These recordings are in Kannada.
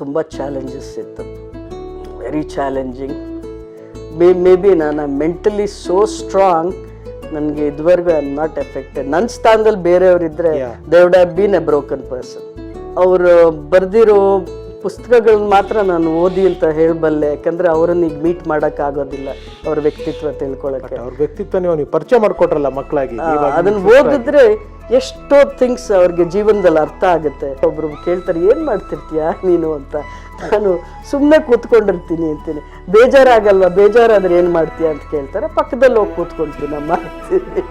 ತುಂಬ ಚಾಲೆಂಜಸ್ ಇತ್ತು. Very challenging may may be ನಾನು ಮೆಂಟಲಿ ಸೋ ಸ್ಟ್ರಾಂಗ್ ನನಗೆ ಇದುವರೆಗೂ ಐ ಆಮ್ ನಾಟ್ ಎಫೆಕ್ಟೆಡ್ ನನ್ನ ಸ್ಥಾನದಲ್ಲಿ ಬೇರೆಯವರಿದ್ದರೆ. They would have been a broken person ಅವರು ಬರೆದಿರೋ ಪುಸ್ತಕಗಳನ್ನ ಮಾತ್ರ ನಾನು ಓದಿ ಅಂತ ಹೇಳಬಲ್ಲೆ ಯಾಕಂದರೆ ಅವರನ್ನು ಈಗ ಮೀಟ್ ಮಾಡೋಕ್ಕಾಗೋದಿಲ್ಲ ಅವ್ರ ವ್ಯಕ್ತಿತ್ವ ತಿಳ್ಕೊಳ್ಳೋಕ್ಕೆ ಅವ್ರ ವ್ಯಕ್ತಿತ್ವ ನೀವು ಪರಿಚಯ ಮಾಡ್ಕೊಟ್ರಲ್ಲ ಮಕ್ಕಳಾಗಿ ಅದನ್ನ ಓದಿದ್ರೆ ಎಷ್ಟೋ ಥಿಂಗ್ಸ್ ಅವ್ರಿಗೆ ಜೀವನದಲ್ಲಿ ಅರ್ಥ ಆಗುತ್ತೆ. ಒಬ್ರು ಕೇಳ್ತಾರೆ ಏನು ಮಾಡ್ತಿರ್ತೀಯ ನೀನು ಅಂತ? ನಾನು ಸುಮ್ಮನೆ ಕೂತ್ಕೊಂಡಿರ್ತೀನಿ ಅಂತೀನಿ. ಬೇಜಾರಾಗಲ್ವ? ಬೇಜಾರಾದ್ರೆ ಏನು ಮಾಡ್ತೀಯ ಅಂತ ಕೇಳ್ತಾರೆ. ಪಕ್ಕದಲ್ಲಿ ಹೋಗಿ ಕೂತ್ಕೊಳ್ತೀನಿ ಅಂತೀನಿ.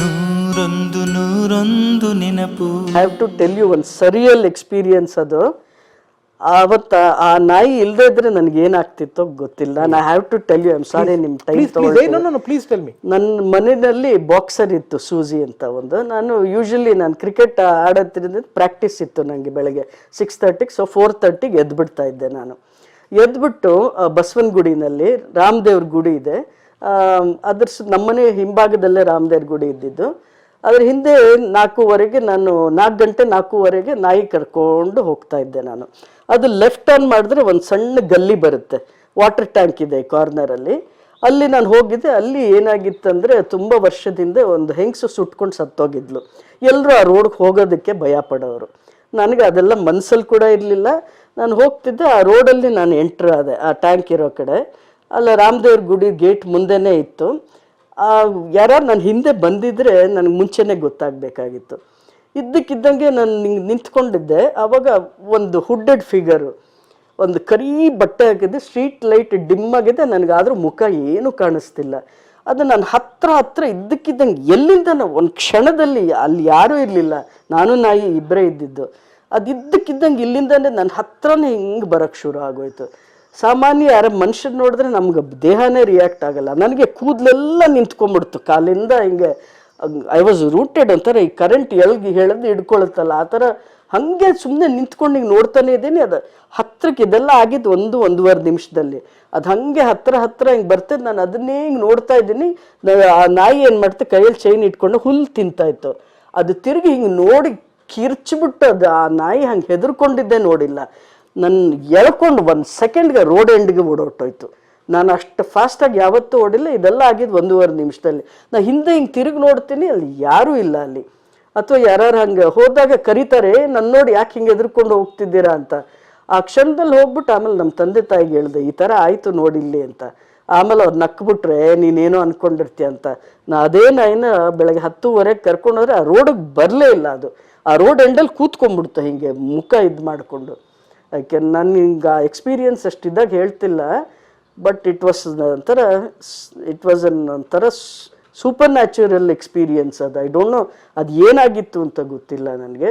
ನೂರೊಂದು ನೂರೊಂದು ನೆನಪು. Have to tell you one surreal experience ಅದು. ಆವತ್ತ ಆ ನಾಯಿ ಇಲ್ಲದೆ ಇದ್ರೆ ನನಗೆ ಏನಾಗ್ತಿತ್ತೋ ಗೊತ್ತಿಲ್ಲ. I have to tell you I'm sorry ನಿಮ್ಮ ಟೈಮ್ ತಗೊಳ್ಳಿ ನನ್ನ ಮನೆಯಲ್ಲಿ ಬಾಕ್ಸರ್ ಇತ್ತು ಸೂಜಿ ಅಂತ ಒಂದು. ನಾನು ಯೂಶಲಿ ನಾನು ಕ್ರಿಕೆಟ್ ಆಡೋದ್ರಿಂದ ಪ್ರಾಕ್ಟೀಸ್ ಇತ್ತು ನನಗೆ ಬೆಳಗ್ಗೆ ಸಿಕ್ಸ್ ತರ್ಟಿಗೆ ಸೊ ಫೋರ್ ತರ್ಟಿಗೆ ಎದ್ಬಿಡ್ತಾ ಇದ್ದೆ ನಾನು. ಎದ್ಬಿಟ್ಟು ಬಸವನ ಗುಡಿನಲ್ಲಿ ರಾಮದೇವ್ರ ಗುಡಿ ಇದೆ. ಅದ್ರ ನಮ್ಮನೆ ಹಿಂಭಾಗದಲ್ಲೇ ರಾಮದೇವ್ರ ಗುಡಿ ಇದ್ದಿದ್ದು. ಅದ್ರ ಹಿಂದೆ ನಾಲ್ಕೂವರೆಗೆ ನಾನು, ನಾಲ್ಕು ಗಂಟೆ ನಾಲ್ಕೂವರೆಗೆ ನಾಯಿ ಕರ್ಕೊಂಡು ಹೋಗ್ತಾ ಇದ್ದೆ ನಾನು. ಅದು ಲೆಫ್ಟ್ ಟರ್ನ್ ಮಾಡಿದ್ರೆ ಒಂದು ಸಣ್ಣ ಗಲ್ಲಿ ಬರುತ್ತೆ. ವಾಟರ್ ಟ್ಯಾಂಕ್ ಇದೆ ಕಾರ್ನರಲ್ಲಿ. ಅಲ್ಲಿ ನಾನು ಹೋಗಿದ್ದೆ. ಅಲ್ಲಿ ಏನಾಗಿತ್ತಂದರೆ ತುಂಬ ವರ್ಷದಿಂದ ಒಂದು ಹೆಂಗಸು ಸುಟ್ಕೊಂಡು ಸತ್ತೋಗಿದ್ಲು. ಎಲ್ಲರೂ ಆ ರೋಡ್ಗೆ ಹೋಗೋದಕ್ಕೆ ಭಯ ಪಡೋರು. ನನಗೆ ಅದೆಲ್ಲ ಮನ್ಸಲ್ಲಿ ಕೂಡ ಇರಲಿಲ್ಲ. ನಾನು ಹೋಗ್ತಿದ್ದೆ. ಆ ರೋಡಲ್ಲಿ ನಾನು ಎಂಟ್ರ್ ಆದೆ. ಆ ಟ್ಯಾಂಕ್ ಇರೋ ಕಡೆ. ಅಲ್ಲ, ರಾಮದೇವ್ರ ಗುಡಿ ಗೇಟ್ ಮುಂದೆನೇ ಇತ್ತು. ಯಾರು ನನ್ನ ಹಿಂದೆ ಬಂದಿದ್ರೆ ನನಗೆ ಮುಂಚೆನೇ ಗೊತ್ತಾಗಬೇಕಾಗಿತ್ತು. ಇದ್ದಕ್ಕಿದ್ದಂಗೆ ನಾನು ನಿಂಗೆ ನಿಂತ್ಕೊಂಡಿದ್ದೆ ಆವಾಗ ಒಂದು ಹುಡ್ಡೆಡ್ ಫಿಗರು ಒಂದು ಕರಿ ಬಟ್ಟೆ ಹಾಕಿದ್ದೆ ಸ್ಟ್ರೀಟ್ ಲೈಟ್ ಡಿಮ್ ಆಗಿದೆ ನನಗಾದ್ರೂ ಮುಖ ಏನೂ ಕಾಣಿಸ್ತಿಲ್ಲ. ಅದು ನಾನು ಹತ್ರ ಹತ್ರ ಇದ್ದಕ್ಕಿದ್ದಂಗೆ ಎಲ್ಲಿಂದ ಒಂದು ಕ್ಷಣದಲ್ಲಿ ಅಲ್ಲಿ ಯಾರೂ ಇರಲಿಲ್ಲ, ನಾನು ನಾಯಿ ಇಬ್ಬರೇ ಇದ್ದಿದ್ದು. ಅದು ಇದ್ದಕ್ಕಿದ್ದಂಗೆ ಇಲ್ಲಿಂದನೇ ನನ್ನ ಹತ್ರನೇ ಹಿಂಗೆ ಬರೋಕ್ಕೆ ಶುರು ಆಗೋಯ್ತು. ಸಾಮಾನ್ಯ ಯಾರ ಮನುಷ್ಯನ ನೋಡಿದ್ರೆ ನಮ್ಗೆ ದೇಹನೇ ರಿಯಾಕ್ಟ್ ಆಗಲ್ಲ. ನನಗೆ ಕೂದಲೆಲ್ಲ ನಿಂತ್ಕೊಂಡ್ಬಿಡ್ತು ಕಾಲಿಂದ ಹಿಂಗೆ ಐ ವಾಸ್ ರೂಟೆಡ್ ಅಂತಾರೆ, ಈ ಕರೆಂಟ್ ಎಳ್ಗಿ ಹೇಳದು ಹಿಡ್ಕೊಳುತ್ತಲ್ಲ, ಆ ಥರ ಹಾಗೆ ಸುಮ್ಮನೆ ನಿಂತ್ಕೊಂಡು ಹಿಂಗೆ ನೋಡ್ತಾನೆ ಇದ್ದೀನಿ. ಅದು ಹತ್ರಕ್ಕೆ ಇದೆಲ್ಲ ಆಗಿದ್ದು ಒಂದು, ಒಂದೂವರೆ ನಿಮಿಷದಲ್ಲಿ. ಅದು ಹಾಗೆ ಹತ್ರ ಹತ್ರ ಹಿಂಗೆ ಬರ್ತದೆ. ನಾನು ಅದನ್ನೇ ಹಿಂಗೆ ನೋಡ್ತಾ ಇದ್ದೀನಿ. ಆ ನಾಯಿ ಏನು ಮಾಡ್ತೆ, ಕೈಯಲ್ಲಿ ಚೈನ್ ಇಟ್ಕೊಂಡು ಹುಲ್ಲು ತಿಂತಾಯಿತ್ತು ಅದು ತಿರುಗಿ ಹಿಂಗೆ ನೋಡಿ ಕಿರ್ಚಿಬಿಟ್ಟು ಅದು ಆ ನಾಯಿ ಹಂಗೆ ಹೆದರ್ಕೊಂಡಿದ್ದೆ ನೋಡಿಲ್ಲ. ನನ್ನ ಎಳ್ಕೊಂಡು ಒಂದು ಸೆಕೆಂಡ್ಗೆ ರೋಡ್ ಎಂಡ್ಗೆ ಓಡೋಟೋಯ್ತು ನಾನು ಅಷ್ಟು ಫಾಸ್ಟಾಗಿ ಯಾವತ್ತೂ ಓಡಿಲ್ಲ, ಇದೆಲ್ಲ ಆಗಿದ್ದು ಒಂದೂವರೆ ನಿಮಿಷದಲ್ಲಿ. ನಾನು ಹಿಂದೆ ಹಿಂಗೆ ತಿರುಗಿ ನೋಡ್ತೀನಿ, ಅಲ್ಲಿ ಯಾರೂ ಇಲ್ಲ ಅಲ್ಲಿ. ಅಥವಾ ಯಾರು ಹಂಗೆ ಹೋದಾಗ ಕರೀತಾರೆ ನನ್ನ ನೋಡಿ ಯಾಕೆ ಹಿಂಗೆ ಎದುರ್ಕೊಂಡು ಹೋಗ್ತಿದ್ದೀರಾ? ಅಂತ. ಆ ಕ್ಷಣದಲ್ಲಿ ಹೋಗ್ಬಿಟ್ಟು ಆಮೇಲೆ ನಮ್ಮ ತಂದೆ ತಾಯಿಗೆ ಹೇಳ್ದೆ, ಈ ಥರ ಆಯಿತು ನೋಡಿಲ್ಲಿ ಅಂತ. ಆಮೇಲೆ ಅವ್ರು ನಕ್ಬಿಟ್ರೆ ನೀನೇನೋ ಅಂದ್ಕೊಂಡಿರ್ತೀಯ ಅಂತ. ನಾ ಅದೇ ನಾಯಿನ ಬೆಳಗ್ಗೆ ಹತ್ತುವರೆಗೆ ಕರ್ಕೊಂಡೋದ್ರೆ ಆ ರೋಡಿಗೆ ಬರಲೇ ಇಲ್ಲ ಅದು. ಆ ರೋಡ್ ಎಂಡಲ್ಲಿ ಕೂತ್ಕೊಂಡ್ಬಿಡ್ತು ಹಿಂಗೆ, ಮುಖ ಇದು ಮಾಡಿಕೊಂಡು. ಯಾಕೆ ನನ್ನ ಹಿಂಗ ಎಕ್ಸ್ಪೀರಿಯನ್ಸ್ ಅಷ್ಟಿದ್ದಾಗ ಹೇಳ್ತಿಲ್ಲ ಬಟ್ ಇಟ್ ವಾಸ್ ಒಂಥರ ಇಟ್ ವಾಸ್ ಅನ್ ಒಂಥರ ಸೂಪರ್ ನ್ಯಾಚುರಲ್ ಎಕ್ಸ್ಪೀರಿಯನ್ಸ್ ಅದು. ಐ ಡೋಂಟ್ ನೋ ಅದು ಏನಾಗಿತ್ತು ಅಂತ ಗೊತ್ತಿಲ್ಲ ನನಗೆ.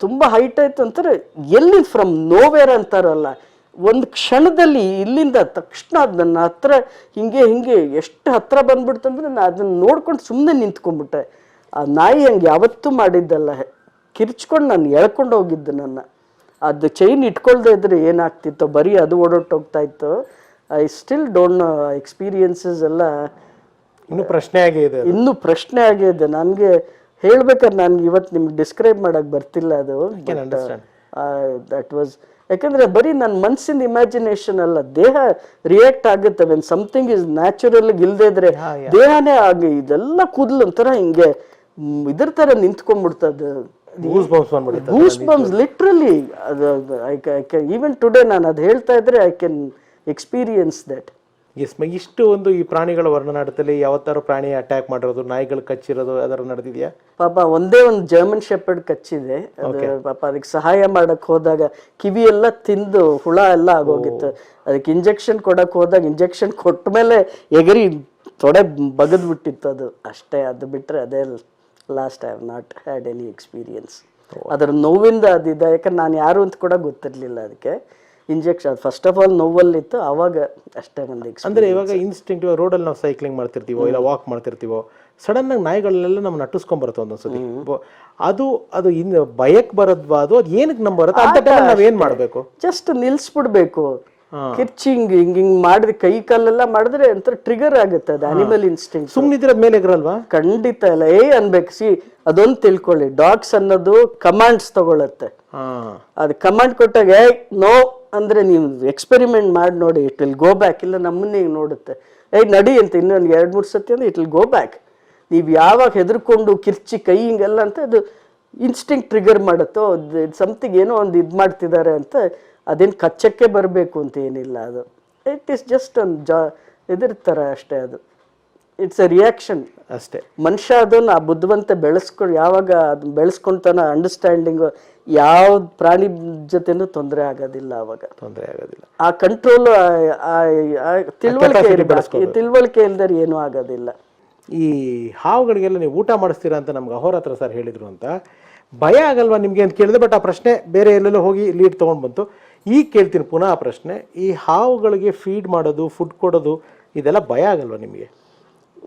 ತುಂಬ ಹೈಟ್ ಆಯ್ತು ಅಂತಾರೆ ಎಲ್ಲಿ ಫ್ರಮ್ ನೋವೇರ್ ಅಂತಾರಲ್ಲ, ಒಂದು ಕ್ಷಣದಲ್ಲಿ ಇಲ್ಲಿಂದ ತಕ್ಷಣ ನನ್ನ ಹತ್ರ ಹಿಂಗೆ ಹಿಂಗೆ ಎಷ್ಟು ಹತ್ರ ಬಂದ್ಬಿಡ್ತಂದ್ರೆ ನಾನು ಅದನ್ನು ನೋಡ್ಕೊಂಡು ಸುಮ್ಮನೆ ನಿಂತ್ಕೊಂಡ್ಬಿಟ್ಟೆ. ಆ ನಾಯಿ ಹಂಗೆ ಯಾವತ್ತೂ ಮಾಡಿದ್ದಲ್ಲ, ಕಿರ್ಚ್ಕೊಂಡು ನಾನು ಎಳ್ಕೊಂಡು ಹೋಗಿದ್ದು ನನ್ನ. ಅದು ಚೈನ್ ಇಟ್ಕೊಳ್ದೇ ಇದ್ರೆ ಏನಾಗ್ತಿತ್ತು? ಬರೀ ಅದು ಓಡೋಟೋಗ್ತಾ ಇತ್ತು. ಐ ಸ್ಟಿಲ್ ಡೋಂಟ್ ಎಕ್ಸ್ಪೀರಿಯನ್ಸಸ್ ಎಲ್ಲ ಇನ್ನು ಪ್ರಶ್ನೆ ಆಗಿದೆ ಇದೆ ಇನ್ನೂ ಪ್ರಶ್ನೆ ಆಗಿದೆ ನನಗೆ ಹೇಳ್ಬೇಕಾದ್ರೆ ನನ್ಗೆ ಇವತ್ತು ನಿಮ್ಗೆ ಡಿಸ್ಕ್ರೈಬ್ ಮಾಡಕ್ ಬರ್ತಿಲ್ಲ ಅದು. ದಟ್ ವಾಸ್ ಯಾಕಂದ್ರೆ ಬರೀ ನನ್ನ ಮನಸ್ಸಿನ ಇಮ್ಯಾಜಿನೇಷನ್ ಅಲ್ಲ ದೇಹ ರಿಯಾಕ್ಟ್ ಆಗುತ್ತೆ ವೆನ್ ಸಮಥಿಂಗ್ ಇಸ್ ನ್ಯಾಚುರಲ್ ಇಲ್ಲದೆ ಇದ್ರೆ ದೇಹನೇ ಆಗಿ ಇದೆಲ್ಲ ಕೂದಲು ಒಂಥರ ಹಿಂಗೆ ಇದ್ರ ಥರ ನಿಂತ್ಕೊಂಡ್ಬಿಡ್ತದೆ. ಗೂಸ್ ಬಂಪ್ಸ್ ಬಂದ್ಬಿಡುತ್ತೆ ಗೂಸ್ ಬಂಪ್ಸ್ ಲಿಟ್ರಲಿ ಅದು ಈವನ್ ಟುಡೇ ನಾನು ಅದು ಹೇಳ್ತಾ ಇದ್ರೆ I can experience that yes ಇಷ್ಟು ಒಂದು ಈ ಪ್ರಾಣಿಗಳ ವರ್ಣನಾಟದಲ್ಲಿ ಯಾವತ್ತಾರು ಪ್ರಾಣಿ ಅಟ್ಯಾಕ್ ಮಾಡಿರೋದು ನಾಯಿಗಳು ಕಚ್ಚಿರೋದು ಅದರ ನಡೆದಿದೆಯಾ? ಪಾಪ ಒಂದೇ ಒಂದು ಜರ್ಮನ್ ಶೆಪರ್ಡ್ ಕಚ್ಚಿದೆ. ಅದು ಪಾಪ ಅದಕ್ಕೆ ಸಹಾಯ ಮಾಡಕ್ ಹೋದಾಗ ಕಿವಿ ಎಲ್ಲ ತಿಂದು ಹುಳ ಎಲ್ಲ ಆಗೋಗಿತ್ತು. ಅದಕ್ಕೆ ಇಂಜೆಕ್ಷನ್ ಕೊಡಕ್ ಹೋದಾಗ ಇಂಜೆಕ್ಷನ್ ಕೊಟ್ಟ ಮೇಲೆ ಎಗರಿ ತೊಡೆ ಬಗದ್ ಬಿಟ್ಟಿತ್ತು ಅದು. ಅಷ್ಟೇ ಅದು ಬಿಟ್ರೆ ಅದೇ last I have not had any experience ಅದರ ನೋವಿಂದ ಅದಿದ್ದ ಯಾಕಂದ್ರೆ ನಾನು ಯಾರು ಅಂತ ಕೂಡ ಗೊತ್ತಿರಲಿಲ್ಲ ಅದಕ್ಕೆ. ಇಂಜೆಕ್ಷನ್ ಫಸ್ಟ್ ಆಫ್ ಆಲ್ ನೋವಲ್ಲಿತ್ತು ಅವಾಗ ಅಷ್ಟೇ ಒಂದು ಅಂದ್ರೆ ಇವಾಗ ಇನ್ಸ್ಟಿಂಕ್ಟಿವ್ ರೋಡಲ್ಲಿ ನಾವು ಸೈಕ್ಲಿಂಗ್ ಮಾಡ್ತಿರ್ತೀವೋ ಇಲ್ಲ ವಾಕ್ ಮಾಡ್ತಿರ್ತೀವೋ ಸಡನ್ ಆಗಿ ನಾಯಿಗಳನ್ನೆಲ್ಲ ನಮ್ಮನ್ನ ನಟಿಸ್ಕೊಂಡ್ ಬರುತ್ತೆ ಒಂದೊಂದ್ಸತಿ. ಅದು ಅದು ಇನ್ನು ಭಯಕ್ಕೆ ಬರೋದ್ವಾ ಅದು ಅದು ಏನಕ್ಕೆ ನಮ್ ಬರುತ್ತೆ? ಅಂತ ಟೈಮ್ ಮಾಡಬೇಕು ಏನ್ ಮಾಡ್ಬೇಕು? ಜಸ್ಟ್ ನಿಲ್ಲಿಸ್ಬಿಡ್ಬೇಕು ಕಿರ್ಚಿ ಹಿಂಗ್ ಹಿಂಗ್ ಮಾಡಿದ್ರೆ ಕೈ ಕಾಲೆಲ್ಲ ಮಾಡಿದ್ರೆ ಒಂಥರ ಟ್ರಿಗರ್ ಆಗುತ್ತೆ ಅದು ಅನಿಮಲ್ ಇನ್ಸ್ಟಿಂಗ್ ಸುಮ್ಮನಿದ್ರೆ ಮೇಲೆ ಎಗರಲ್ವಾ? ಖಂಡಿತ ಇಲ್ಲ. ಏ ಅನ್ಬೇಕು. ಸಿ ಅದೊಂದು ತಿಳ್ಕೊಳ್ಳಿ. ಡಾಗ್ಸ್ ಅನ್ನೋದು ಕಮಾಂಡ್ಸ್ ತಗೊಳತ್ತೆ. ಅದು ಕಮಾಂಡ್ ಕೊಟ್ಟಾಗ ಏ ನೋ ಅಂದ್ರೆ ನೀವು ಎಕ್ಸ್ಪೆರಿಮೆಂಟ್ ಮಾಡಿ ನೋಡಿ. ಇಟ್ ವಿಲ್ ಗೋ ಬ್ಯಾಕ್ ಇಲ್ಲ ನಮ್ಮನ್ನೇ ನೋಡುತ್ತೆ. ಏಯ್ ನಡಿ ಅಂತ ಇನ್ನೊಂದು ಎರಡು ಮೂರು ಸತಿ ಅಂದ್ರೆ ಇಟ್ ವಿಲ್ ಗೋ ಬ್ಯಾಕ್ ನೀವು ಯಾವಾಗ ಹೆದರ್ಕೊಂಡು ಕಿರ್ಚಿ ಕೈ ಹಿಂಗೆಲ್ಲ ಅಂತ ಅದು ಇನ್ಸ್ಟಿಂಕ್ ಟ್ರಿಗರ್ ಮಾಡುತ್ತೋ ಸಮಥಿಂಗ್ ಏನೋ ಒಂದು ಇದು ಮಾಡ್ತಿದ್ದಾರೆ ಅಂತ ಅದೇನು ಕಚ್ಚಕ್ಕೆ ಬರಬೇಕು ಅಂತ ಏನಿಲ್ಲ ಅದು. ಇಟ್ ಈಸ್ ಜಸ್ಟ್ ಒಂದು ಜಾ ಇದ್ರ ಥರ ಅಷ್ಟೇ ಅದು. ಇಟ್ಸ್ ಎ ರಿಯಾಕ್ಷನ್ ಅಷ್ಟೇ. ಮನುಷ್ಯ ಅದನ್ನು ಆ ಬುದ್ಧಿವಂತ ಬೆಳೆಸ್ಕೊಂಡು ಯಾವಾಗ ಅದು ಬೆಳೆಸ್ಕೊಂತಾನ ಅಂಡರ್ಸ್ಟ್ಯಾಂಡಿಂಗು ಯಾವ ಪ್ರಾಣಿ ಜೊತೆನೂ ತೊಂದರೆ ಆಗೋದಿಲ್ಲ ಅವಾಗ. ತೊಂದರೆ ಆಗೋದಿಲ್ಲ. ಆ ಕಂಟ್ರೋಲ್ ತಿಳುವಳಿಕೆ ತಿಳುವಳಿಕೆ ಇಲ್ದರೆ ಏನೂ ಆಗೋದಿಲ್ಲ. ಈ ಹಾವುಗಳಿಗೆಲ್ಲ ನೀವು ಊಟ ಮಾಡಿಸ್ತೀರಾ ಅಂತ ನಮ್ಗೆ ಅಹೋರಾತ್ರ ಸರ್ ಹೇಳಿದ್ರು ಅಂತ. ಭಯ ಆಗಲ್ವಾ ನಿಮಗೆ ಅಂತ ಕೇಳಿದೆ ಬಟ್ ಆ ಪ್ರಶ್ನೆ ಬೇರೆ ಎಲ್ಲೆಲ್ಲೋ ಹೋಗಿ ಲೀಡ್ ತೊಗೊಂಡು ಬಂತು. ಈಗ ಕೇಳ್ತೀನಿ ಪುನಃ ಪ್ರಶ್ನೆ ಈ ಹಾವುಗಳಿಗೆ ಫೀಡ್ ಮಾಡೋದು ಫುಡ್ ಕೊಡೋದು ಇದೆಲ್ಲ ಭಯ ಆಗಲ್ವಾ ನಿಮಗೆ?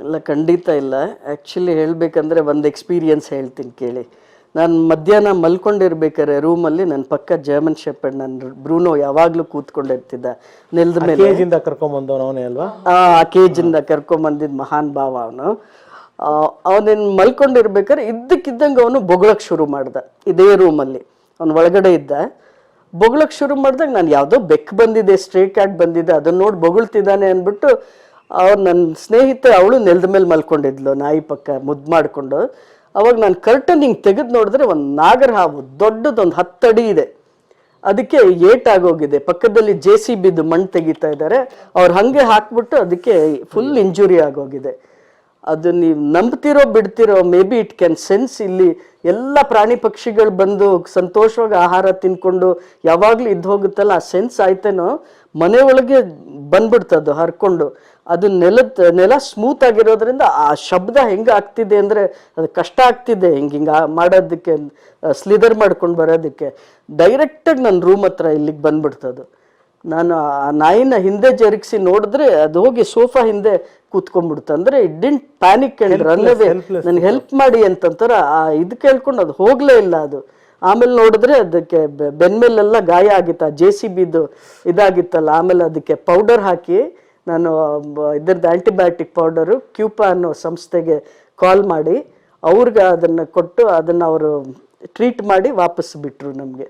ಇಲ್ಲ ಖಂಡಿತ ಇಲ್ಲ. ಆ್ಯಕ್ಚುಲಿ ಹೇಳಬೇಕಂದ್ರೆ ಒಂದು ಎಕ್ಸ್ಪೀರಿಯನ್ಸ್ ಹೇಳ್ತೀನಿ ಕೇಳಿ. ನಾನು ಮಧ್ಯಾಹ್ನ ಮಲ್ಕೊಂಡಿರ್ಬೇಕಾರೆ ರೂಮಲ್ಲಿ ನನ್ನ ಪಕ್ಕ ಜರ್ಮನ್ ಶೆಪರ್ಡ್ ನನ್ನ ಬ್ರೂನೋ ಯಾವಾಗಲೂ ಕೂತ್ಕೊಂಡಿರ್ತಿದ್ದ. ನೆಲದ ಮೇಲೆ. ಕೇಜಿಂದ ಕರ್ಕೊಂಬಂದವನು ಅವನೇ ಅಲ್ವಾ? ಆ ಕೇಜಿಂದ ಕರ್ಕೊಂಬಂದಿದ್ದ ಮಹಾನ್ ಭಾವ ಅವನು. ಅವನೇನು ಮಲ್ಕೊಂಡಿರ್ಬೇಕಾದ್ರೆ ಇದ್ದಕ್ಕಿದ್ದಂಗೆ ಅವನು ಬೊಗಳಕ್ಕೆ ಶುರು ಮಾಡ್ದ. ಇದೇ ರೂಮಲ್ಲಿ ಅವನು ಒಳಗಡೆ ಇದ್ದ. ಬೊಗಳಕ್ಕೆ ಶುರು ಮಾಡಿದಾಗ ನಾನು ಯಾವುದೋ ಬೆಕ್ ಬಂದಿದೆ ಸ್ಟ್ರೇ ಕ್ಯಾಟ್ ಬಂದಿದೆ ಅದನ್ನು ನೋಡಿ ಬೊಗಳ್ತಿದ್ದಾನೆ ಅಂದ್ಬಿಟ್ಟು ಅವ್ರು ನನ್ನ ಸ್ನೇಹಿತೆ ಅವಳು ನೆಲದ ಮೇಲೆ ಮಲ್ಕೊಂಡಿದ್ಲು ನಾಯಿ ಪಕ್ಕ ಮುದ್ದು ಮಾಡಿಕೊಂಡು. ಅವಾಗ ನಾನು ಕರ್ಟನ್ ಹಿಂಗೆ ತೆಗೆದು ನೋಡಿದ್ರೆ ಒಂದು ನಾಗರ ಹಾವು ದೊಡ್ಡದೊಂದು ಹತ್ತಡಿ ಇದೆ. ಅದಕ್ಕೆ ಏಟ್ ಆಗೋಗಿದೆ ಪಕ್ಕದಲ್ಲಿ ಜೆ ಸಿ ಬಿದ್ದು ಮಣ್ಣು ತೆಗಿತಾ ಇದ್ದಾರೆ ಅವ್ರು ಹಂಗೆ ಹಾಕ್ಬಿಟ್ಟು ಅದಕ್ಕೆ ಫುಲ್ ಇಂಜುರಿ ಆಗೋಗಿದೆ ಅದು ನೀವು ನಂಬ್ತಿರೋ, ಬಿಡ್ತಿರೋ maybe it can sense ಇಲ್ಲಿ ಎಲ್ಲ ಪ್ರಾಣಿ ಪಕ್ಷಿಗಳು ಬಂದು ಸಂತೋಷವಾಗಿ ಆಹಾರ ತಿನ್ಕೊಂಡು ಯಾವಾಗಲೂ ಇದ್ದು ಹೋಗುತ್ತಲ್ಲ, ಆ ಸೆನ್ಸ್ ಆಯ್ತೇನೋ, ಮನೆ ಒಳಗೆ ಬಂದ್ಬಿಡ್ತದ್ದು ಹರ್ಕೊಂಡು. ಅದು ನೆಲದ ನೆಲ ಸ್ಮೂತ್ ಆಗಿರೋದ್ರಿಂದ ಆ ಶಬ್ದ ಹೆಂಗೆ ಆಗ್ತಿದೆ ಅಂದರೆ ಅದು ಕಷ್ಟ ಆಗ್ತಿದೆ, ಹಿಂಗೆ ಹಿಂಗೆ ಮಾಡೋದಕ್ಕೆ ಸ್ಲಿದರ್ ಮಾಡ್ಕೊಂಡು ಬರೋದಕ್ಕೆ. ಡೈರೆಕ್ಟಾಗಿ ನನ್ನ ರೂಮ್ ಹತ್ರ ಇಲ್ಲಿಗೆ ಬಂದ್ಬಿಡ್ತದು ನಾನು ಆ ನಾಯಿನ ಹಿಂದೆ ಜರುಗಿಸಿ ನೋಡಿದ್ರೆ ಅದು ಹೋಗಿ ಸೋಫಾ ಹಿಂದೆ ಕೂತ್ಕೊಂಡ್ಬಿಡ್ತು ಅಂದ್ರೆ it didn't panic and run away ನನ್ಗೆ ಹೆಲ್ಪ್ ಮಾಡಿ ಅಂತಂತಾರ ಆ ಇದು ಕೇಳ್ಕೊಂಡು ಅದು ಹೋಗ್ಲೇ ಇಲ್ಲ ಅದು. ಆಮೇಲೆ ನೋಡಿದ್ರೆ ಅದಕ್ಕೆ ಬೆನ್ಮೇಲೆಲ್ಲ ಗಾಯ ಆಗಿತ್ತು. ಆ ಜೆ ಸಿ ಬಿದು ಇದಾಗಿತ್ತಲ್ಲ ಆಮೇಲೆ ಅದಕ್ಕೆ ಪೌಡರ್ ಹಾಕಿ ನಾನು ಇದ್ರದ್ದು ಆ್ಯಂಟಿಬಯೋಟಿಕ್ ಪೌಡರು ಕ್ಯೂಪಾ ಅನ್ನೋ ಸಂಸ್ಥೆಗೆ ಕಾಲ್ ಮಾಡಿ ಅವ್ರಿಗೆ ಅದನ್ನು ಕೊಟ್ಟು ಅದನ್ನು ಅವರು ಟ್ರೀಟ್ ಮಾಡಿ ವಾಪಸ್ ಬಿಟ್ರು ನಮಗೆ.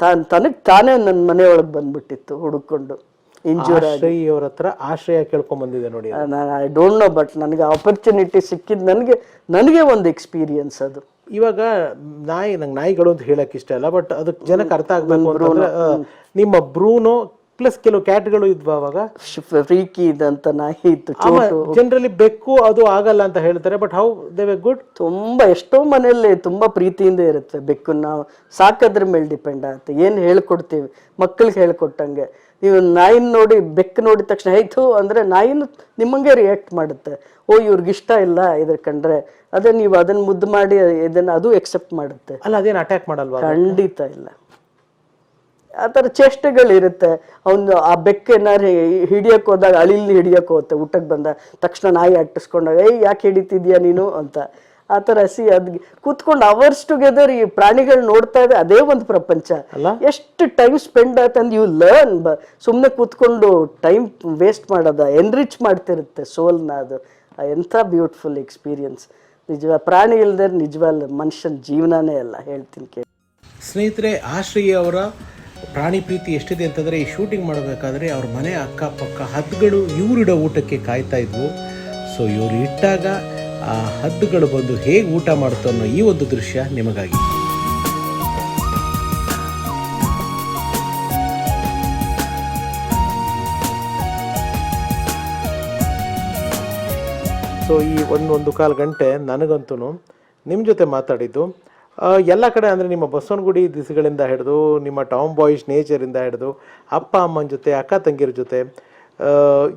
ತಾನು ತನಗೆ ತಾನೇ ನನ್ನ ಮನೆಯೊಳಗೆ ಬಂದ್ಬಿಟ್ಟಿತ್ತು ಹುಡುಕೊಂಡು ಇಂಜೂರ್ ಆಶ್ರಯಿ ಅವ್ರ ಹತ್ರ ಆಶ್ರಯ ಕೇಳ್ಕೊಂಡ್ ಬಂದಿದೆ ನೋಡಿ ಐ ಡೋಂಟ್ ನೋ ಬಟ್ ನನಗೆ ಆಪರ್ಚುನಿಟಿ ಸಿಕ್ಕಿದ್ದು ನನಗೆ ನನಗೆ ಒಂದು ಎಕ್ಸ್ಪೀರಿಯನ್ಸ್ ಅದು. ಇವಾಗ ನಾಯಿ ನಂಗೆ ನಾಯಿಗಳು ಅಂತ ಹೇಳಕ್ ಇಷ್ಟ ಇಲ್ಲ ಬಟ್ ಅದಕ್ಕೆ ಜನಕ್ಕೆ ಅರ್ಥ ಆಗ್ಬೇಕು ಅಂತಂದ್ರೆ ನಿಮ್ಮ ಬ್ರೂನೋ ಪ್ಲಸ್ ಕೆಲವು ಕ್ಯಾಟ್ಗಳು ಇದ್ವು ಅವಾಗ? ಫ್ರೀಕಿ ಇದಂತ ನಾಯಿ ಇತ್ತು ಜನರಲಿ ಬೆಕ್ಕು ಅದು ಆಗಲ್ಲ ಅಂತ ಹೇಳ್ತಾರೆ but how they were good ತುಂಬಾ ಎಷ್ಟೋ ಮನೆಯಲ್ಲಿ ತುಂಬಾ ಪ್ರೀತಿಯಿಂದ ಇರುತ್ತೆ ಬೆಕ್ಕು ನಾವು ಸಾಕೋದ್ರ ಮೇಲೆ ಡಿಪೆಂಡ್ ಆಗುತ್ತೆ. ಏನು ಹೇಳ್ಕೊಡ್ತೀವಿ? ಮಕ್ಕಳಿಗೆ ಹೇಳ್ಕೊಟ್ಟಂಗೆ. ನೀವು ನಾಯಿನ ನೋಡಿ ಬೆಕ್ಕು ನೋಡಿದ ತಕ್ಷಣ ಆಯ್ತು ಅಂದ್ರೆ ನಾಯಿನೂ ನಿಮ್ಮಂಗೆ ರಿಯಾಕ್ಟ್ ಮಾಡುತ್ತೆ. ಓ ಇವ್ರಿಗೆ ಇಷ್ಟ ಇಲ್ಲ ಇದ್ರ ಕಂಡ್ರೆ ಅದೇ ನೀವು ಅದನ್ನ ಮುದ್ದು ಮಾಡಿ ಇದನ್ನ ಅದು ಎಕ್ಸೆಪ್ಟ್ ಮಾಡುತ್ತೆ. ಅಲ್ಲ ಅದೇನು ಅಟ್ಯಾಕ್ ಮಾಡಲ್ವಾ ಖಂಡಿತ ಇಲ್ಲ. ಆ ಥರ ಚೇಷ್ಟೆಗಳಿರುತ್ತೆ. ಅವನು ಆ ಬೆಕ್ಕು ಏನಾರು ಹಿಡಿಯಕ್ಕೆ ಹೋದಾಗ ಅಳಿಲಿ ಹಿಡಿಯಕ್ಕೆ ಹೋಗುತ್ತೆ ಊಟಕ್ಕೆ ಬಂದ ತಕ್ಷಣ ನಾಯಿ ಅಟ್ಟಿಸ್ಕೊಂಡಾಗ ಏಯ್ ಯಾಕೆ ಹಿಡಿತಿದ್ಯಾ ನೀನು? ಅಂತ. ಆ ಥರ ಹಸಿ ಅದ್ ಕೂತ್ಕೊಂಡು ಅವರ್ಸ್ ಟುಗೆದರ್ ಈ ಪ್ರಾಣಿಗಳು ನೋಡ್ತಾ ಇದೆ ಅದೇ ಒಂದು ಪ್ರಪಂಚ. ಎಷ್ಟು ಟೈಮ್ ಸ್ಪೆಂಡ್ ಆಯ್ತಂದ್ ಯು ಲರ್ನ್ ಬ ಸುಮ್ಮನೆ ಕೂತ್ಕೊಂಡು ಟೈಮ್ ವೇಸ್ಟ್ ಮಾಡೋದ ಎನ್ರಿಚ್ ಮಾಡ್ತಿರುತ್ತೆ ಸೋಲ್ನ ಅದು. ಎಂಥ ಬ್ಯೂಟಿಫುಲ್ ಎಕ್ಸ್ಪೀರಿಯನ್ಸ್ ನಿಜವ ಪ್ರಾಣಿ ಇಲ್ಲದೆ ನಿಜವಲ್ಲ ಮನುಷ್ಯನ ಜೀವನನೇ ಅಲ್ಲ ಹೇಳ್ತೀನಿ ಕೇಳಿ. ಸ್ನೇಹಿತರೆ ಆಶ್ರಯ ಅವರ ಪ್ರಾಣಿ ಪ್ರೀತಿ ಎಷ್ಟಿದೆ ಅಂತಂದರೆ ಈ ಶೂಟಿಂಗ್ ಮಾಡಬೇಕಾದ್ರೆ ಅವ್ರ ಮನೆ ಅಕ್ಕಪಕ್ಕ ಹದ್ದುಗಳು ಇವರಿಡೋ ಊಟಕ್ಕೆ ಕಾಯ್ತಾ ಇದ್ವು. ಸೊ ಇವರು ಇಟ್ಟಾಗ ಆ ಹದ್ದುಗಳು ಬಂದು ಹೇಗೆ ಊಟ ಮಾಡುತ್ತೋ ಅನ್ನೋ ಈ ಒಂದು ದೃಶ್ಯ ನಿಮಗಾಗಿ. ಸೊ, ಈ ಒಂದು ಒಂದು ಕಾಲು ಗಂಟೆ ನನಗಂತೂ ನಿಮ್ಮ ಜೊತೆ ಮಾತಾಡಿದ್ದು. ಎಲ್ಲ ಕಡೆ ಅಂದರೆ ನಿಮ್ಮ ಬಸವನಗುಡಿ ದಿಸಗಳಿಂದ ಹಿಡಿದು, ನಿಮ್ಮ ಟೌನ್ ಬಾಯ್ಸ್ ನೇಚರಿಂದ ಹಿಡಿದು, ಅಪ್ಪ ಅಮ್ಮನ ಜೊತೆ, ಅಕ್ಕ ತಂಗಿರ ಜೊತೆ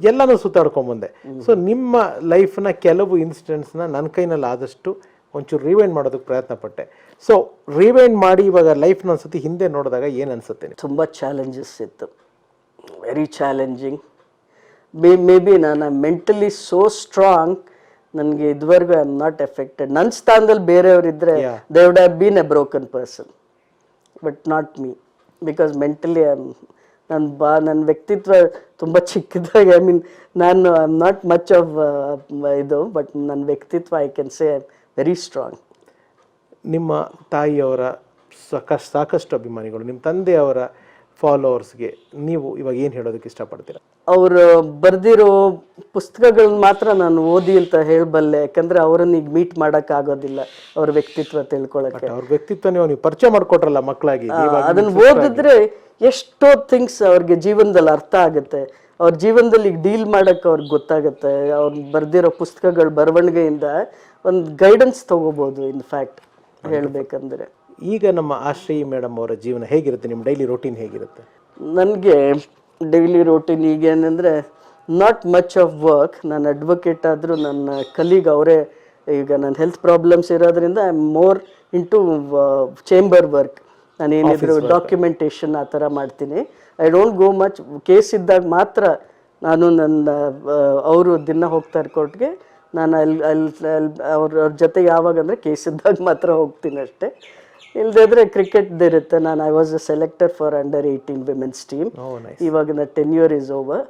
ಎಲ್ಲನೂ ಸುತ್ತಾಡ್ಕೊಂಬಂದೆ. ಸೊ ನಿಮ್ಮ ಲೈಫ್ನ ಕೆಲವು ಇನ್ಸಿಡೆಂಟ್ಸ್ನ ನನ್ನ ಕೈನಲ್ಲಿ ಆದಷ್ಟು ಒಂಚೂರು ರಿವೈಂಡ್ ಮಾಡೋದಕ್ಕೆ ಪ್ರಯತ್ನ ಪಟ್ಟೆ ಸೊ ರಿವೈಂಡ್ ಮಾಡಿ ಇವಾಗ ಲೈಫ್ನ ಒಂದ್ಸತಿ ಹಿಂದೆ ನೋಡಿದಾಗ ಏನು ಅನಿಸುತ್ತೆ ನಿಮ್ಗೆ? ತುಂಬ ಚಾಲೆಂಜಸ್ ಇತ್ತು. Very challenging may may be ನಾನು ಮೆಂಟಲಿ ಸೋ ಸ್ಟ್ರಾಂಗ್ ನನಗೆ ಇದುವರೆಗೂ ಐ ಆಮ್ ನಾಟ್ ಎಫೆಕ್ಟೆಡ್ ನನ್ನ ಸ್ಥಾನದಲ್ಲಿ ಬೇರೆಯವರಿದ್ದರೆ they would have been a broken person but not me because mentally I am ನನ್ನ ಬಾ ನನ್ನ ವ್ಯಕ್ತಿತ್ವ ತುಂಬ ಚಿಕ್ಕದಾಗಿ ಐ ಮೀನ್ ನಾನು I am not much of ಇದು ಬಟ್ ನನ್ನ ವ್ಯಕ್ತಿತ್ವ I can say very strong ನಿಮ್ಮ ತಾಯಿಯವರ ಸಾಕಷ್ಟು ಸಾಕಷ್ಟು ಅಭಿಮಾನಿಗಳು, ನಿಮ್ಮ ತಂದೆಯವರ ಫಾಲೋವರ್ಸ್ಗೆ ನೀವು ಇವಾಗ ಏನು ಹೇಳೋದಕ್ಕೆ ಇಷ್ಟಪಡ್ತೀರಾ? ಅವರು ಬರೆದಿರೋ ಪುಸ್ತಕಗಳನ್ನ ಮಾತ್ರ ನಾನು ಓದಿ ಅಂತ ಹೇಳಬಲ್ಲೆ ಯಾಕಂದ್ರೆ ಅವರನ್ನ ಈಗ ಮೀಟ್ ಆಗೋದಿಲ್ಲ ಅವ್ರ ವ್ಯಕ್ತಿತ್ವ ತಿಳ್ಕೊಳಕ್ಕೆ. ಅವ್ರ ವ್ಯಕ್ತಿತ್ವ ನೀವು ನೀವು ಪರಿಚಯ ಮಾಡಿಕೊಟ್ರಲ್ಲ ಮಕ್ಕಳಾಗಿ ಅದನ್ನ ಓದಿದ್ರೆ ಎಷ್ಟೋ ಥಿಂಗ್ಸ್ ಅವ್ರಿಗೆ ಜೀವನದಲ್ಲಿ ಅರ್ಥ ಆಗುತ್ತೆ. ಅವ್ರ ಜೀವನದಲ್ಲಿ ಈಗ ಡೀಲ್ ಮಾಡಕ್ಕೆ ಅವ್ರಿಗೆ ಗೊತ್ತಾಗುತ್ತೆ. ಅವ್ರು ಬರ್ದಿರೋ ಪುಸ್ತಕಗಳ ಬರವಣಿಗೆಯಿಂದ ಒಂದು ಗೈಡೆನ್ಸ್ ತಗೋಬಹುದು ಇನ್ ಫ್ಯಾಕ್ಟ್ ಹೇಳ್ಬೇಕಂದ್ರೆ. ಈಗ ನಮ್ಮ ಆಶ್ರಯಿ ಮೇಡಮ್ ಅವರ ಜೀವನ ಹೇಗಿರುತ್ತೆ? ನಿಮ್ಮ ಡೈಲಿ ರೂಟೀನ್ ಹೇಗಿರುತ್ತೆ? ನನಗೆ ಡೈಲಿ ರೂಟೀನ್ ಈಗ ಏನಂದರೆ ನಾಟ್ ಮಚ್ ಆಫ್ ವರ್ಕ್ ನಾನು ಅಡ್ವೊಕೇಟ್ ಆದರೂ ನನ್ನ ಕಲೀಗ್ ಅವರೇ ಈಗ ನನ್ನ ಹೆಲ್ತ್ ಪ್ರಾಬ್ಲಮ್ಸ್ ಇರೋದ್ರಿಂದ I am more into chamber work ನಾನು ಏನಿದ್ರು ಡಾಕ್ಯುಮೆಂಟೇಷನ್ ಆ ಥರ ಮಾಡ್ತೀನಿ. I don't go much case ಇದ್ದಾಗ ಮಾತ್ರ ನಾನು ನನ್ನ ಅವರು ದಿನ ಹೋಗ್ತಾರೆ ಕೋರ್ಟ್ಗೆ ನಾನು ಅಲ್ಲಿ ಅಲ್ಲಿ ಅವ್ರ ಅವ್ರ ಜೊತೆ ಯಾವಾಗ ಅಂದರೆ ಕೇಸ್ ಇದ್ದಾಗ ಮಾತ್ರ ಹೋಗ್ತೀನಿ ಅಷ್ಟೇ. ಇಲ್ದಿದ್ರೆ ಕ್ರಿಕೆಟ್ ಇರುತ್ತೆ. ನಾನು I was a selector for under eighteen women's team ಇವಾಗಿನ ನೈಸ್ ಇವಾಗ ನಾ ಟೆನ್ ಇಯರ್ ಇಸ್ ಓವರ್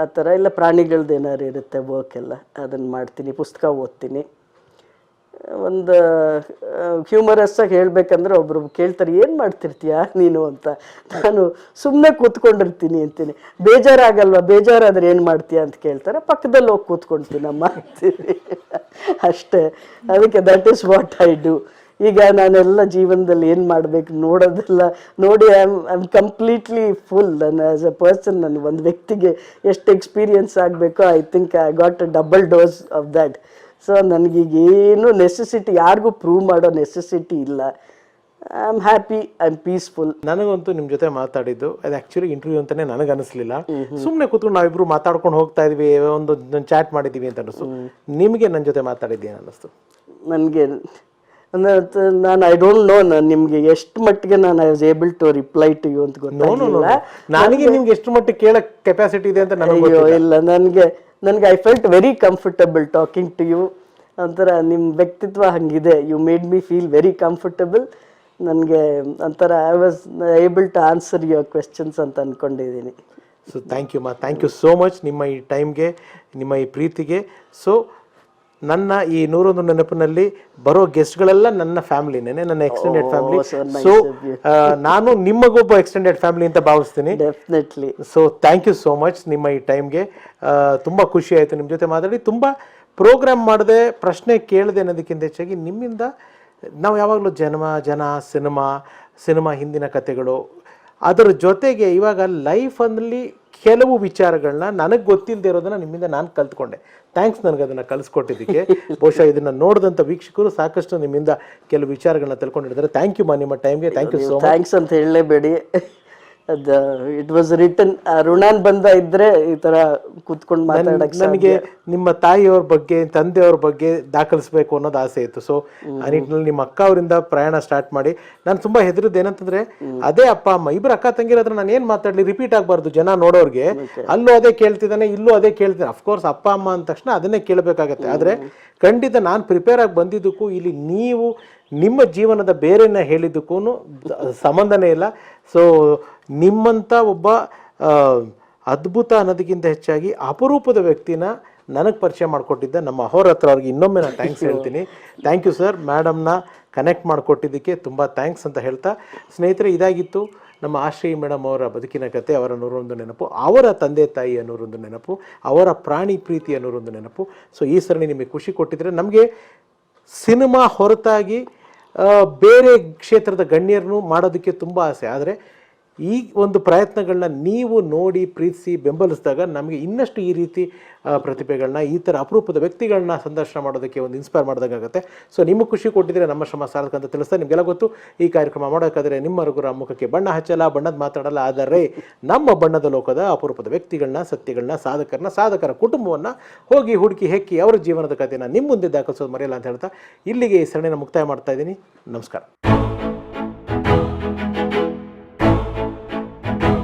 ಆ ಥರ ಇಲ್ಲ ಪ್ರಾಣಿಗಳ್ದು ಏನಾರು ಇರುತ್ತೆ ವರ್ಕ್ ಎಲ್ಲ. ಅದನ್ನು ಮಾಡ್ತೀನಿ ಪುಸ್ತಕ ಓದ್ತೀನಿ. ಒಂದು ಹ್ಯೂಮರಸ್ ಆಗಿ ಹೇಳ್ಬೇಕಂದ್ರೆ ಒಬ್ರು ಕೇಳ್ತಾರೆ ಏನು ಮಾಡ್ತಿರ್ತೀಯ ನೀನು ಅಂತ? ನಾನು ಸುಮ್ಮನೆ ಕೂತ್ಕೊಂಡಿರ್ತೀನಿ ಅಂತೀನಿ. ಬೇಜಾರಾಗಲ್ವ? ಬೇಜಾರಾದ್ರೆ ಏನು ಮಾಡ್ತೀಯ ಅಂತ ಕೇಳ್ತಾರೆ. ಪಕ್ಕದಲ್ಲಿ ಹೋಗಿ ಕೂತ್ಕೊಳ್ತೀನಿ ಮಾಡ್ತೀನಿ ಅಷ್ಟೇ. ಅದಕ್ಕೆ that is what I do ಈಗ ನಾನೆಲ್ಲ ಜೀವನದಲ್ಲಿ ಏನು ಮಾಡಬೇಕು ನೋಡೋದೆಲ್ಲ ನೋಡಿ I am I am completely full ನಾನು ಆ್ಯಸ್ ಎ ಪರ್ಸನ್ ನಾನು ಒಂದು ವ್ಯಕ್ತಿಗೆ ಎಷ್ಟು experience ಆಗಬೇಕೋ I think I got a double dose of that so ನನಗೀಗ ಏನು ನೆಸೆಸಿಟಿ ಯಾರಿಗೂ ಪ್ರೂವ್ ಮಾಡೋ ನೆಸೆಸಿಟಿ ಇಲ್ಲ. I am happy I am peaceful ನನಗಂತೂ ನಿಮ್ಮ ಜೊತೆ ಮಾತಾಡಿದ್ದು ಅದು ಆ್ಯಕ್ಚುಲಿ ಇಂಟರ್ವ್ಯೂ ಅಂತಲೇ ನನಗೆ ಅನಿಸ್ಲಿಲ್ಲ ಸುಮ್ಮನೆ ಕೂತ್ಕೊಂಡು ನಾವಿಬ್ರು ಮಾತಾಡ್ಕೊಂಡು ಹೋಗ್ತಾ ಇದ್ವಿ ಒಂದು ಚಾಟ್ ಮಾಡಿದ್ದೀವಿ ಅಂತ ಅನಿಸ್ತು ನಿಮಗೆ ನನ್ನ ಜೊತೆ ಮಾತಾಡಿದ್ದೀನಿ ಅನ್ನಿಸ್ತು? ನನಗೆ ಅಂದ್ರೆ ನಾನು ಐ ಡೋಂಟ್ ನೋ ನಾನು ನಿಮಗೆ ಎಷ್ಟು ಮಟ್ಟಿಗೆ ನಾನು I was able to reply to you ಅಂತ ಗೊತ್ತಿಲ್ಲ ನನಗೆ ನಿಮ್ಗೆ ಎಷ್ಟು ಮಟ್ಟಿಗೆ ಕೇಳಕ್ ಕೆಪಾಸಿಟಿ ಇದೆ ಅಂತ ನನಗೆ ಇಲ್ಲ ನನಗೆ ನನಗೆ I felt very comfortable talking to you ಒಂಥರ ನಿಮ್ಮ ವ್ಯಕ್ತಿತ್ವ ಹಂಗಿದೆ. You made me feel very comfortable ನನಗೆ ಒಂಥರ I was able to answer your questions ಅಂತ ಅಂದ್ಕೊಂಡಿದ್ದೀನಿ so thank you ma thank you so much ನಿಮ್ಮ ಈ ಟೈಮ್ಗೆ ನಿಮ್ಮ ಈ ಪ್ರೀತಿಗೆ. ಸೊ ನನ್ನ ಈ ನೂರೊಂದು ನೆನಪಿನಲ್ಲಿ ಬರೋ ಗೆಸ್ಟ್ಗಳೆಲ್ಲ ನನ್ನ ಫ್ಯಾಮಿಲಿನೇ ನನ್ನ ಎಕ್ಸ್ಟೆಂಡೆಡ್ ಫ್ಯಾಮಿಲಿ ಸೊ ನಾನು ನಿಮಗೊಬ್ಬ ಎಕ್ಸ್ಟೆಂಡೆಡ್ ಫ್ಯಾಮಿಲಿ ಅಂತ ಭಾವಿಸ್ತೀನಿ. Definitely so thank you so much ನಿಮ್ಮ ಈ ಟೈಮ್ಗೆ ತುಂಬ ಖುಷಿ ಆಯಿತು ನಿಮ್ಮ ಜೊತೆ ಮಾತಾಡಿ. ತುಂಬ ಪ್ರೋಗ್ರಾಮ್ ಮಾಡದೆ ಪ್ರಶ್ನೆ ಕೇಳದೆ ಅನ್ನೋದಕ್ಕಿಂತ ಹೆಚ್ಚಾಗಿ ನಿಮ್ಮಿಂದ ನಾವು ಯಾವಾಗಲೂ ಜನ್ಮ ಜನ ಸಿನಿಮಾ ಸಿನಿಮಾ ಹಿಂದಿನ ಕಥೆಗಳು ಅದರ ಜೊತೆಗೆ ಇವಾಗ ಲೈಫಲ್ಲಿ ಕೆಲವು ವಿಚಾರಗಳನ್ನ ನನಗೆ ಗೊತ್ತಿಲ್ಲದೆ ಇರೋದನ್ನ ನಿಮ್ಮಿಂದ ನಾನು ಕಲ್ತ್ಕೊಂಡೆ. ಥ್ಯಾಂಕ್ಸ್ ನನಗೆ ಅದನ್ನು ಕಲಿಸ್ಕೊಟ್ಟಿದ್ದಕ್ಕೆ. ಬಹುಶಃ ಇದನ್ನು ನೋಡಿದಂಥ ವೀಕ್ಷಕರು ಸಾಕಷ್ಟು ನಿಮ್ಮಿಂದ ಕೆಲವು ವಿಚಾರಗಳನ್ನ ತಿಳ್ಕೊಂಡಿರ್ತಾರೆ. ಥ್ಯಾಂಕ್ ಯು ಮಾ ನಿಮ್ಮ ಟೈಮ್ಗೆ ಥ್ಯಾಂಕ್ ಯು ಸೊ ಥ್ಯಾಂಕ್ಸ್ ಅಂತ ಹೇಳಲೇಬೇಡಿ. ಅದು ಇಟ್ ವಾಸ್ ರಿಟರ್ನ್ ಋಣಾನ್ ಬಂದ ಇದ್ರೆ ಈ ತರ ಕೂತ್ಕೊಂಡು ಮಾತಾಡಕ್ಕೆ ನನಗೆ ನಿಮ್ಮ ತಾಯಿಯವ್ರ ಬಗ್ಗೆ ತಂದೆಯವ್ರ ಬಗ್ಗೆ ದಾಖಲಿಸ್ಬೇಕು ಅನ್ನೋದು ಆಸೆ ಇತ್ತು. ಸೊ ಆ ನಿಟ್ಟಿನಲ್ಲಿ ನಿಮ್ಮ ಅಕ್ಕ ಅವರಿಂದ ಪ್ರಯಾಣ ಸ್ಟಾರ್ಟ್ ಮಾಡಿ ನಾನು ತುಂಬಾ ಹೆದರಿದ್ದು. ಏನಂತಂದ್ರೆ ಅದೇ ಅಪ್ಪ ಅಮ್ಮ ಇಬ್ರು ಅಕ್ಕ ತಂಗಿರಾದ್ರೆ ನಾನು ಏನ್ ಮಾತಾಡ್ಲಿ ರಿಪೀಟ್ ಆಗಬಾರ್ದು ಜನ ನೋಡೋರ್ಗೆ. ಅಲ್ಲೂ ಅದೇ ಕೇಳ್ತಿದ್ದಾನೆ ಇಲ್ಲೂ ಅದೇ ಕೇಳ್ತಿದ್ದಾನೆ. ಅಫ್ಕೋರ್ಸ್ ಅಪ್ಪ ಅಮ್ಮ ಅಂದ ತಕ್ಷಣ ಅದನ್ನೇ ಕೇಳಬೇಕಾಗತ್ತೆ. ಆದ್ರೆ ಖಂಡಿತ ನಾನು ಪ್ರಿಪೇರ್ ಆಗಿ ಬಂದಿದ್ದಕ್ಕೂ ಇಲ್ಲಿ ನೀವು ನಿಮ್ಮ ಜೀವನದ ಬೇರೆನ ಹೇಳಿದ್ದಕ್ಕೂ ಸಂಬಂಧನೇ ಇಲ್ಲ. ಸೊ ನಿಮ್ಮಂಥ ಒಬ್ಬ ಅದ್ಭುತ ಅನ್ನೋದಕ್ಕಿಂತ ಹೆಚ್ಚಾಗಿ ಅಪರೂಪದ ವ್ಯಕ್ತಿನ ನನಗೆ ಪರಿಚಯ ಮಾಡಿಕೊಟ್ಟಿದ್ದ ನಮ್ಮ ಅಹೋರಾತ್ರ ಅವ್ರಿಗೆ ಇನ್ನೊಮ್ಮೆ ನಾನು ಥ್ಯಾಂಕ್ಸ್ ಹೇಳ್ತೀನಿ. ಥ್ಯಾಂಕ್ ಯು ಸರ್ ಮೇಡಮ್ನ ಕನೆಕ್ಟ್ ಮಾಡಿಕೊಟ್ಟಿದ್ದಕ್ಕೆ ತುಂಬ ಥ್ಯಾಂಕ್ಸ್ ಅಂತ ಹೇಳ್ತಾ ಸ್ನೇಹಿತರೆ ಇದಾಗಿತ್ತು. ನಮ್ಮ ಆಶ್ರಯಿ ಮೇಡಮ್ ಅವರ ಬದುಕಿನ ಕತೆ ಅವರ ನೂರೊಂದು ನೆನಪು ಅವರ ತಂದೆ ತಾಯಿ ಅನ್ನೋರೊಂದು ನೆನಪು ಅವರ ಪ್ರಾಣಿ ಪ್ರೀತಿ ಅನ್ನೋರೊಂದು ನೆನಪು. ಸೊ ಈ ಸರಣಿ ನಿಮಗೆ ಖುಷಿ ಕೊಟ್ಟಿದ್ರೆ ನಮಗೆ ಸಿನಿಮಾ ಹೊರತಾಗಿ ಬೇರೆ ಕ್ಷೇತ್ರದ ಗಣ್ಯರನ್ನು ಮಾಡೋದಕ್ಕೆ ತುಂಬ ಆಸೆ. ಆದರೆ ಈ ಒಂದು ಪ್ರಯತ್ನಗಳನ್ನ ನೀವು ನೋಡಿ ಪ್ರೀತಿಸಿ ಬೆಂಬಲಿಸಿದಾಗ ನಮಗೆ ಇನ್ನಷ್ಟು ಈ ರೀತಿ ಪ್ರತಿಭೆಗಳನ್ನ, ಈ ಥರ ಅಪರೂಪದ ವ್ಯಕ್ತಿಗಳನ್ನ ಸಂದರ್ಶನ ಮಾಡೋದಕ್ಕೆ ಒಂದು ಇನ್ಸ್ಪೈರ್ ಮಾಡಿದಾಗುತ್ತೆ ಸೊ ನಿಮಗೆ ಖುಷಿ ಕೊಟ್ಟಿದ್ರೆ ನಮ್ಮ ಶ್ರಮ ಸಾಧಕ ಅಂತ ತಿಳಿಸ್ತಾ ನಿಮಗೆಲ್ಲ ಗೊತ್ತು. ಈ ಕಾರ್ಯಕ್ರಮ ಮಾಡೋಕ್ಕಾದರೆ ನಿಮ್ಮ ರಘುರ ಮುಖಕ್ಕೆ ಬಣ್ಣ ಹಚ್ಚಲ್ಲ, ಬಣ್ಣದ ಮಾತಾಡಲ್ಲ. ಆದರೆ ನಮ್ಮ ಬಣ್ಣದ ಲೋಕದ ಅಪರೂಪದ ವ್ಯಕ್ತಿಗಳನ್ನ, ಸತ್ಯಗಳನ್ನ, ಸಾಧಕರನ್ನ, ಸಾಧಕರ ಕುಟುಂಬವನ್ನು ಹೋಗಿ ಹುಡುಕಿ ಹೆಕ್ಕಿ ಅವರ ಜೀವನದ ಕಥೆಯನ್ನು ನಿಮ್ಮ ಮುಂದೆ ದಾಖಲಿಸೋದು ಮರೆಯಲ್ಲ ಅಂತ ಹೇಳ್ತಾ ಇಲ್ಲಿಗೆ ಈ ಸರಣಿನ ಮುಕ್ತಾಯ ಮಾಡ್ತಾ ಇದ್ದೀನಿ. ನಮಸ್ಕಾರ.